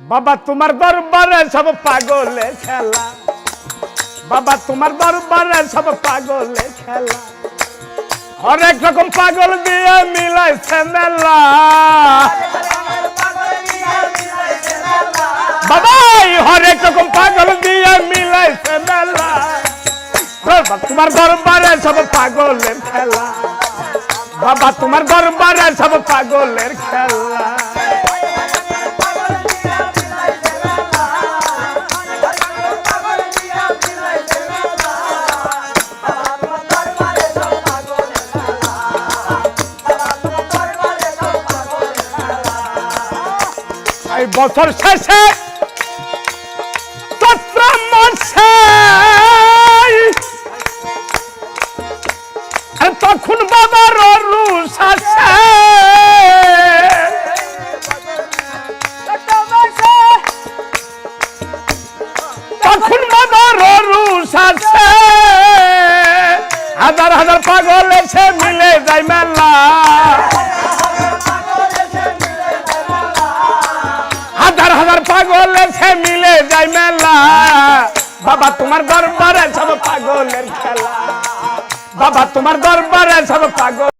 বাবা, তোমার দরবারে সব পাগলে খেলা বাবা, তোমার দরবারে সব পাগলে খেলা হরেক রকম পাগল দিয়ে মিলাইছে মেলা। বাবা, এই হরেক রকম পাগল দিয়ে মিলাইছে মেলা। বাবা, তোমার দরবারে সব পাগলের খেলা বাবা, তোমার দরবারে সব পাগলের খেলা। এই বছর শেষে তখন বাবার রুষ আসে তখন বাবার রুষ আসে হাজার হাজার পাগল এসে মেলা। হাজার পাগল মিলে যায় মেলা। বাবা, তোমার দরবারে সব পাগলের খেলা। বাবা, তোমার দরবারে সব পাগল